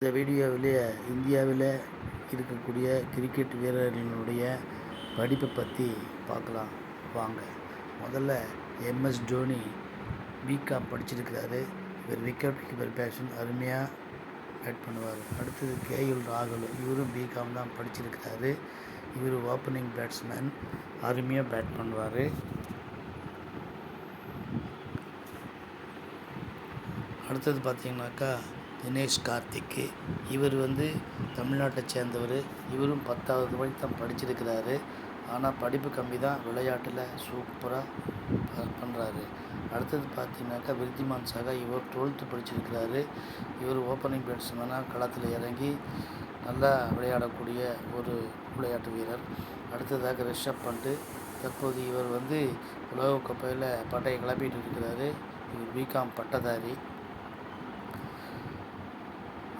இந்த வீடியோவிலேயே இந்தியாவில் இருக்கக்கூடிய கிரிக்கெட் வீரர்களினுடைய படிப்பை பற்றி பார்க்கலாம். வாங்க. முதல்ல எம்எஸ் தோனி பிகாம் படிச்சிருக்கிறாரு. இவர் விக்கெட் கீப்பர் பேஷன் அருமையாக பேட் பண்ணுவார். அடுத்தது கேஎல் ராகுல் இவரும் பிகாம் தான் படிச்சிருக்கிறாரு. இவர் ஓப்பனிங் பேட்ஸ்மேன் அருமையாக பேட் பண்ணுவார். அடுத்தது பார்த்தீங்கன்னாக்கா தினேஷ் கார்த்திக்கு. இவர் வந்து தமிழ்நாட்டை சேர்ந்தவர். இவரும் பத்தாவது வரைக்கும் தான் படிச்சிருக்கிறாரு. ஆனால் படிப்பு கம்மி தான். விளையாட்டில் சூப்பராக பண்ணுறாரு அடுத்தது பார்த்தீங்கன்னாக்கா விருத்திமான் சகா. இவர் டுவெல்த்து படிச்சிருக்கிறாரு. இவர் ஓப்பனிங் பேட்ஸ்மேனாக களத்தில் இறங்கி நல்லா விளையாடக்கூடிய ஒரு விளையாட்டு வீரர். அடுத்ததாக ரிஷப் பண்ட்டு தற்போது இவர் வந்து உலகக்கோப்பையில் பட்டையை கிளப்பிட்டு இருக்கிறாரு. இவர் பிகாம் பட்டதாரி.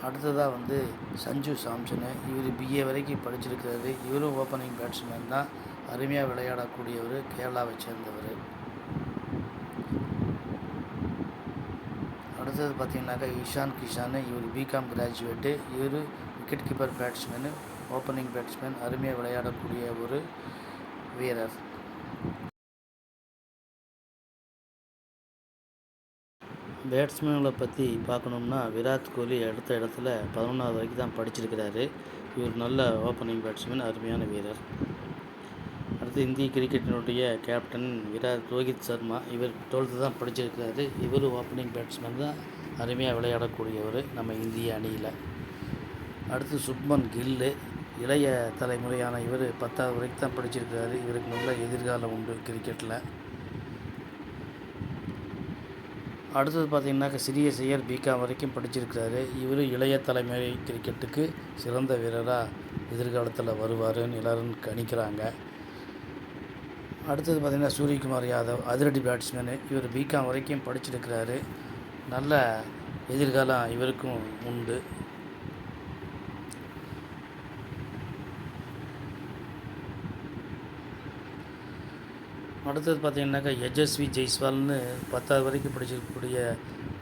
அடுத்ததாக வந்து சஞ்சு சாம்சனு. இவர் பிஏ வரைக்கும் படிச்சிருக்கிறாரு. இவரும் ஓப்பனிங் பேட்ஸ்மேன் தான். அருமையாக விளையாடக்கூடியவர் கேரளாவை சேர்ந்தவர். அடுத்தது பார்த்திங்கனாக்கா இஷான் கிஷானு. இவர் பிகாம் கிராஜுவேட்டு இவர் wicket keeper batsman opening batsman அருமையாக விளையாடக்கூடிய ஒரு வீரர். பேட்ஸ்மேன்களை பற்றி பார்க்கணும்னா விராட் கோலி அடுத்த இடத்துல பதினொன்றாவது வரைக்கும் தான் படிச்சிருக்கிறாரு. இவர் நல்ல ஓப்பனிங் பேட்ஸ்மேன் அருமையான வீரர். அடுத்து இந்திய கிரிக்கெட்டினுடைய கேப்டன் விராட் ரோஹித் சர்மா இவர் டுவெல்த்து தான் படிச்சிருக்கிறாரு. இவர் ஓப்பனிங் பேட்ஸ்மேன் தான் அருமையாக விளையாடக்கூடியவர் நம்ம இந்திய அணியில். அடுத்து சுப்மன் கில்லு இளைய தலைமுறையான இவர் பத்தாவது வரைக்கும் தான் படிச்சிருக்கிறாரு. இவருக்கு நல்ல எதிர்காலம் உண்டு கிரிக்கெட்டில் அடுத்தது பார்த்தீங்கன்னாக்கா சிறிய செயல் பிகாம் வரைக்கும் படிச்சிருக்கிறாரு. இவர் இளைய தலைமுறை கிரிக்கெட்டுக்கு சிறந்த வீரராக எதிர்காலத்தில் வருவாருன்னு எல்லோரும் கணிக்கிறாங்க. அடுத்தது பார்த்திங்கன்னா சூரியகுமார் யாதவ் அதிரடி பேட்ஸ்மேனு இவர் பிகாம் வரைக்கும் படிச்சிருக்கிறாரு. நல்ல எதிர்காலம் இவருக்கும் உண்டு. அடுத்தது பார்த்தீங்கன்னாக்கா யஜஸ்வி ஜெய்ஸ்வால்னு பத்தாவது வரைக்கும் படிச்சிருக்கக்கூடிய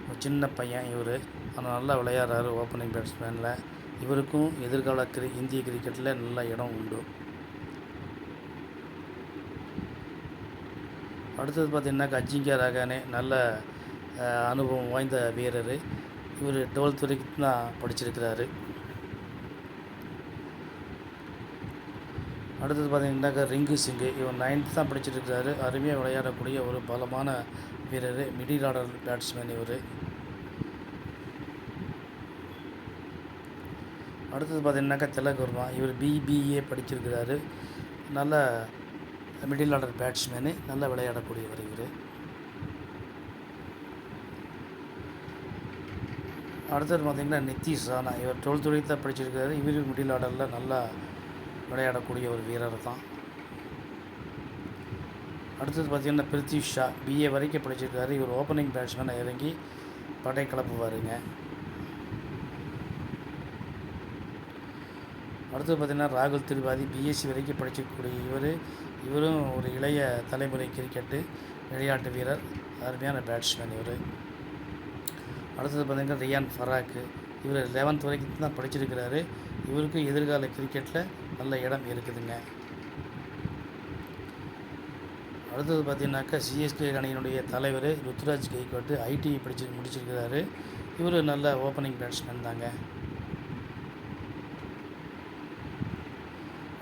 ஒரு சின்ன பையன் இவர். ஆனால் நல்லா விளையாடுறாரு ஓப்பனிங் பேட்ஸ்மேனில் இவருக்கும் எதிர்கால கிரி இந்திய கிரிக்கெட்டில் நல்ல இடம் உண்டு. அடுத்தது பார்த்தீங்கன்னாக்கா அஜிங்கியா ரகானே நல்ல அனுபவம் வாய்ந்த வீரர். இவர் டுவெல்த் வரைக்கும் தான் படிச்சிருக்கிறாரு. அடுத்தது பார்த்தீங்கன்னாக்கா ரிங்கு சிங்கு. இவர் நைன்த் தான் படிச்சிருக்கிறாரு. அருமையாக விளையாடக்கூடிய ஒரு பலமான வீரர் மிடில் ஆர்டர் பேட்ஸ்மேன் இவர். அடுத்தது பார்த்தீங்கன்னாக்கா திலகர்மா இவர் பிபிஏ படிச்சிருக்கிறாரு. நல்ல மிடில் ஆர்டர் பேட்ஸ்மேனு நல்லா விளையாடக்கூடியவர் இவர். அடுத்தது பார்த்திங்கன்னா நிதிஷ் ராணா. இவர் டுவெல்த் வரைக்கும் தான் படிச்சிருக்காரு இவர் மிடில் ஆர்டரில் நல்லா விளையாடக்கூடிய ஒரு வீரர் தான். அடுத்தது பார்த்திங்கன்னா பிரித்வி ஷா. பிஏ வரைக்கும் படிச்சிருக்காரு. இவர் ஓப்பனிங் பேட்ஸ்மேனை இறங்கி படை கிளப்புவாருங்க. அடுத்தது பார்த்திங்கன்னா ராகுல் திரிபாதி பிஎஸ்சி வரைக்கும் படிச்சிருக்கக்கூடிய இவர் இவரும் ஒரு இளைய தலைமுறை கிரிக்கெட்டு விளையாட்டு வீரர் அருமையான பேட்ஸ்மேன் இவர். அடுத்தது பார்த்திங்கன்னா ரியான் ஃபராக்கு. இவர் லெவன்த் வரைக்கும் தான் படிச்சிருக்கிறாரு. இவருக்கும் எதிர்கால கிரிக்கெட்டில் நல்ல இடம் இருக்குதுங்க. அடுத்தது பார்த்தீங்கன்னாக்கா சிஎஸ்கே அணியினுடைய தலைவர் ருத்ராஜ் கெய்கோட்டு ஐடி படிச்சு முடிச்சிருக்கிறாரு. இவர் நல்ல ஓப்பனிங் பேட்ஸ்மேன் தாங்க.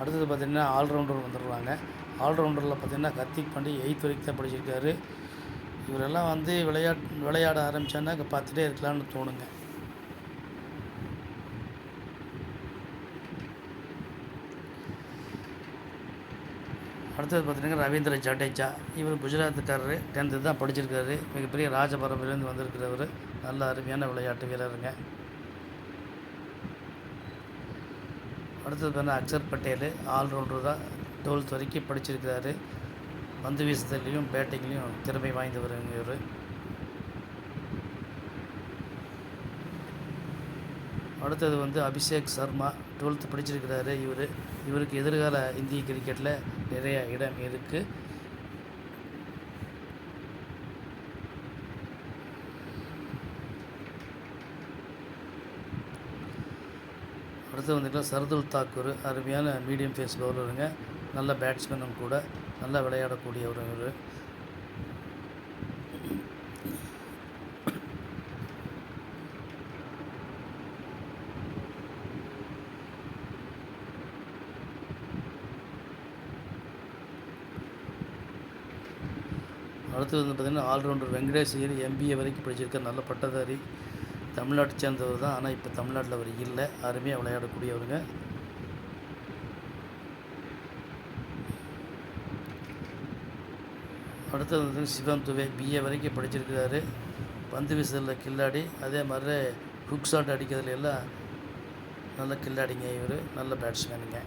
அடுத்தது பார்த்திங்கன்னா ஆல்ரவுண்டர் வந்துடுவாங்க ஆல்ரவுண்டரில் பார்த்திங்கன்னா கத்திக் பாண்டி எயித் வரைக்கும் தான் படிச்சிருக்காரு. இவரெல்லாம் வந்து விளையாட் விளையாட ஆரம்பித்தான்னா பார்த்துட்டே இருக்கலாம்னு தோணுங்க. அடுத்தது பார்த்தீங்கன்னா ரவீந்திர ஜடேஜா. இவர் குஜராத்துக்காரரு டென்த்து தான் படிச்சிருக்காரு. மிகப்பெரிய ராஜபரம்பரையிலேருந்து வந்திருக்கிறவர். நல்ல அருமையான விளையாட்டு வீரருங்க. அடுத்தது பார்த்தீங்கன்னா அக்சர் பட்டேல் ஆல்ரவுண்டர் தான் டுவெல்த் வரைக்கும் படிச்சிருக்கிறாரு. பந்து வீசுதல்லையும் பேட்டிங்லேயும் திறமை வாய்ந்தவருங்க இவர். அடுத்தது வந்து அபிஷேக் சர்மா டுவெல்த்து படிச்சிருக்கிறாரு இவர். இவருக்கு எதிர்கால இந்திய கிரிக்கெட்டில் நிறைய இடம் இருக்குது அடுத்து வந்துட்டு சர்துல் தாக்கூர் அருமையான மீடியம் ஃபேஸ் பவுலருங்க நல்ல பேட்ஸ்மேனும் கூட நல்லா விளையாடக்கூடியவர் அடுத்து வந்து பார்த்திங்கன்னா ஆல்ரவுண்டர் வெங்கடேஷ் ஐயர் எம்பிஏ வரைக்கும் படிச்சிருக்கார் நல்ல பட்டதாரி. தமிழ்நாட்டை சேர்ந்தவர் தான். ஆனால் இப்போ தமிழ்நாட்டில் அவர் இல்லை. அருமையாக விளையாடக்கூடியவருங்க. அடுத்தது வந்து சிவம் துவே. பிஏ வரைக்கும் படிச்சிருக்கிறாரு. பந்து வீசுதலில் கில்லாடி. அதே மாதிரி ஹுக் ஷாட் அடிக்கிறதுல எல்லாம் நல்ல கில்லாடிங்க இவர். நல்ல பேட்ஸ்மேனுங்க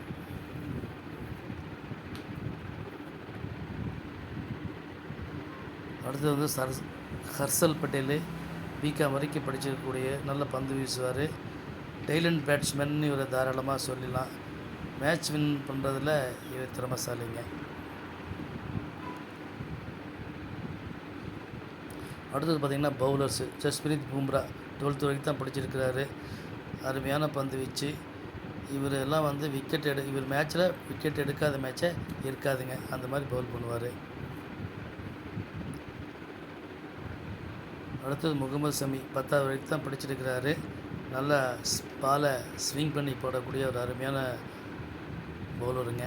அடுத்தது வந்து சர் ஹர்ஷல் பட்டேல் பிகாம் வரைக்கும் படிச்சிருக்கக்கூடிய நல்ல பந்து வீசுவார். டெய்லண்ட் பேட்ஸ்மேன் இவரை தாராளமாக சொல்லலாம் மேட்ச் வின் பண்ணுறதில் இவர் திறமசாலிங்க. அடுத்தது பார்த்திங்கன்னா பவுலர்ஸு. ஜஸ்பிரீத் பூம்ரா டுவெல்த் வரைக்கும் தான் படிச்சிருக்கிறாரு. அருமையான பந்து வீச்சு. இவர் எல்லாம் வந்து விக்கெட் எடு இவர் மேட்ச்சில் விக்கெட் எடுக்காத மேட்சே இருக்காதுங்க. அந்த மாதிரி பவுல் பண்ணுவார். அடுத்தது முகமது சமி பத்தாவது வரைக்கும் தான் படிச்சிருக்கிறாரு. நல்லா பாலை ஸ்விங் பண்ணி போடக்கூடிய ஒரு அருமையான பவுலருங்க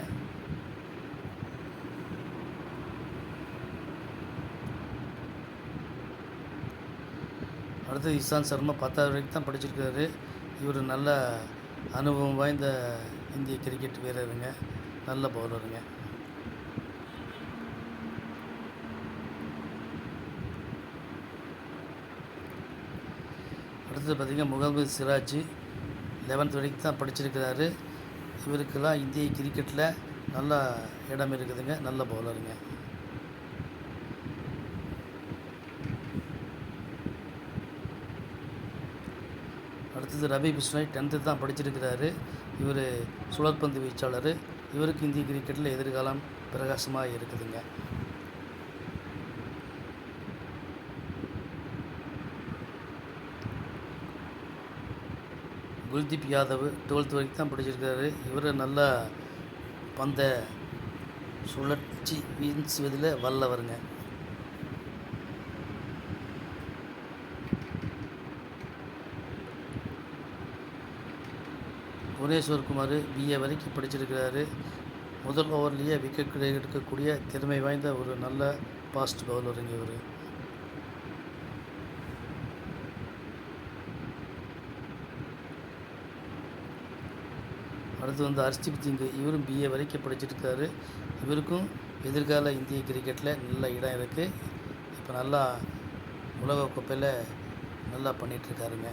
அடுத்தது இஷாந்த் சர்மா பத்தாவது வரைக்கும் தான் படிச்சிருக்காரு இவர் நல்ல அனுபவம் வாய்ந்த இந்திய கிரிக்கெட் வீரருங்க. நல்ல பவுலருங்க அடுத்தது பார்த்திங்கன்னா முகமது சிராஜ் லெவன்த் வரைக்கும் தான் படிச்சிருக்கிறாரு. இவருக்கெல்லாம் இந்திய கிரிக்கெட்டில் நல்ல இடம் இருக்குதுங்க. நல்ல பவுலருங்க அடுத்தது ரவி பிஷ்னாய் டென்த்து தான் படிச்சிருக்கிறாரு. இவர் சுழற்பந்து வீச்சாளர். இவருக்கு இந்திய கிரிக்கெட்டில் எதிர்காலம் பிரகாசமாக இருக்குதுங்க. குல்தீப் யாதவ் டுவெல்த் வரைக்கும் தான் படிச்சிருக்காரு. இவர் நல்லா பந்த சுழற்சி வீசுவதில் வல்லவருங்க. புவனேஸ்வர் குமார் பிஏ வரைக்கும் படிச்சிருக்கிறாரு. முதல் ஓவர்லேயே விக்கெட் எடுக்கக்கூடிய திறமை வாய்ந்த ஒரு நல்ல ஃபாஸ்ட் பவுலருங்க இவர். அடுத்து வந்து ஹர்ஷ்தீப் சிங் இவரும் பிஏ வரைக்கும் படிச்சிருக்காரு. இவருக்கும் எதிர்கால இந்திய கிரிக்கெட்டில் நல்ல இடம் இருக்குது இப்போ நல்லா உலக கோப்பையில் நல்லா பண்ணிகிட்ருக்காருங்க